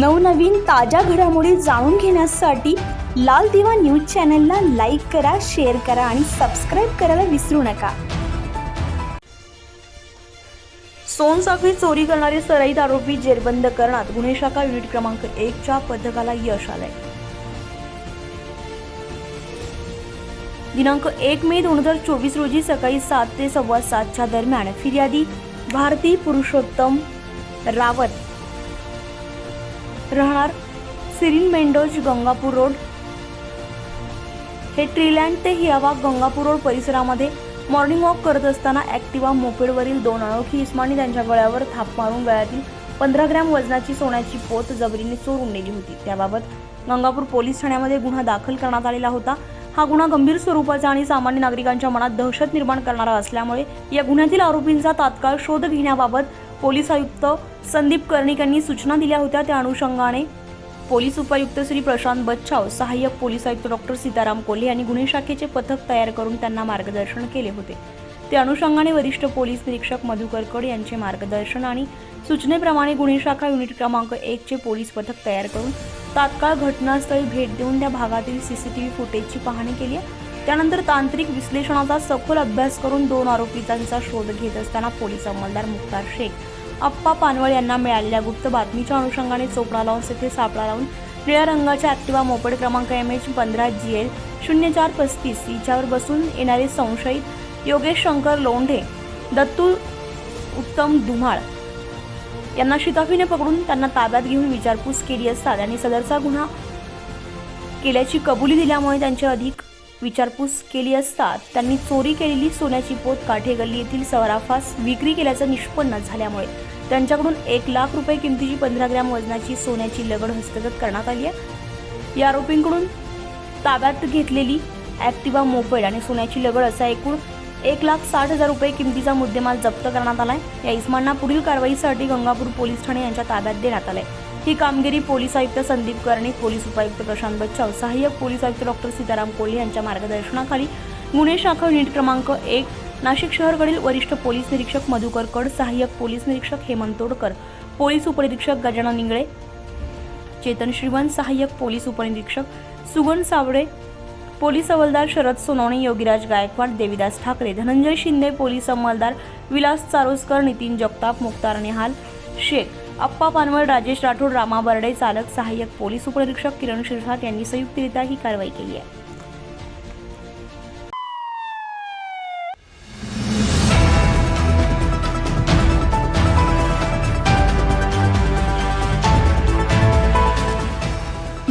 नवनवीन ताज्या घडामोडी जाणून घेण्यासाठी लाल दिवा न्यूज चॅनलला लाईक करा शेअर करा आणि सबस्क्राईब करायला विसरू नका. सोनसाखळी चोरी करणारे सराईत आरोपी जेरबंद करण्यात गुन्हे शाखा युनिट क्रमांक एकच्या पथकाला यश आलंय. दिनांक एक मे दोन हजार चोवीस रोजी सकाळी सात ते सव्वा सातच्या दरम्यान फिर्यादी भारती पुरुषोत्तम रावत राहणार सिरिन मेंडोज गंगापूर रोड. हे ट्रीलँड ते हियावा गंगापूर रोड परिसरामध्ये मॉर्निंग वॉक करत असताना ॲक्टिवा मोपेडवरील दोन अनोळखी इस्मानी त्यांच्या गळ्यावर थाप मारून गळ्यातील पंधरा ग्रॅम वजनाची सोन्याची पोत जबरीने चोरून नेली होती. त्याबाबत गंगापूर पोलीस ठाण्यामध्ये गुन्हा दाखल करण्यात आलेला होता. हा गुन्हा गंभीर स्वरूपाचा आणि सामान्य नागरिकांच्या मनात दहशत निर्माण करणारा असल्यामुळे या गुन्ह्यातील आरोपींचा तात्काळ शोध घेण्याबाबत पोलीस आयुक्त संदीप कर्णिक यांनी सूचना दिल्या होत्या त्या अनुषंगाने. पोलीस उपायुक्त श्री प्रशांत बच्छाव सहाय्यक पोलीस आयुक्त डॉक्टर सीताराम कोल्हे यांनी गुन्हे शाखेचे पथक तयार करून त्यांना मार्गदर्शन केले होते. त्या अनुषंगाने वरिष्ठ पोलीस निरीक्षक मधुकर कड यांचे मार्गदर्शन आणि सूचनेप्रमाणे गुन्हे शाखा युनिट क्रमांक एकचे पोलीस पथक तयार करून तात्काळ घटनास्थळी भेट देऊन त्या भागातील सीसीटीव्ही फुटेजची पाहणी केली आहे. त्यानंतर तांत्रिक विश्लेषणाचा सखोल अभ्यास करून दोन आरोपितांचा शोध घेत असताना पोलीस अंमलदार मुख्तार शेख अप्पा पानवळ यांना मिळालेल्या गुप्त बातमीच्या अनुषंगाने चोपडा लावून येथे सापळा लावून निळ्या रंगाच्या ॲक्टिवा मोपेड क्रमांक एम एच पंधरा जी एल शून्य चार पस्तीस हिच्यावर बसून येणारे संशयित योगेश शंकर लोंढे दत्तू उत्तम धुमाळ यांना शिताफीने पकडून त्यांना ताब्यात घेऊन विचारपूस केली असता त्यांनी सदरचा गुन्हा केल्याची कबुली दिल्यामुळे त्यांचे अधिक विचारपूस केली असता त्यांनी चोरी केलेली सोन्याची पोत काठे गल्ली येथील सराफास विक्री केल्याचं निष्पन्न झाल्यामुळे त्यांच्याकडून एक लाख रुपये किमतीची पंधरा ग्रॅम वजनाची सोन्याची लगड हस्तगत करण्यात आली आहे. या आरोपींकडून ताब्यात घेतलेली ॲक्टिवा मोपेड आणि सोन्याची लगड असा एकूण एक लाख साठ हजार रुपये किमतीचा मुद्देमाल जप्त करण्यात आलाय. या इसमांना पुढील कारवाईसाठी गंगापूर पोलीस ठाणे यांच्या ताब्यात देण्यात आलंय. ही कामगिरी पोलीस आयुक्त संदीप कर्णिक पोलीस उपायुक्त प्रशांत बच्चाव सहाय्यक पोलीस आयुक्त डॉक्टर सीताराम कोल्हे यांच्या मार्गदर्शनाखाली गुन्हे शाखा युनिट क्रमांक एक नाशिक शहरकडील वरिष्ठ पोलीस निरीक्षक मधुकर कड सहाय्यक पोलीस निरीक्षक हेमंत तोडकर पोलीस उपनिरीक्षक गजानन इंगळे चेतन श्रीवंत सहाय्यक पोलीस उपनिरीक्षक सुगन सावळे पोलीस हवालदार शरद सोनवणे योगीराज गायकवाड देविदास ठाकरे धनंजय शिंदे पोलीस अंमलदार विलास चारोसकर नितीन जगताप मुक्तार निहाल शेख अप्पा पानवळ राजेश राठोड रामा बर्डे चालक सहाय्यक पोलीस उपनिरीक्षक किरण शिरसाट यांनी संयुक्तरित्या ही कारवाई केली आहे.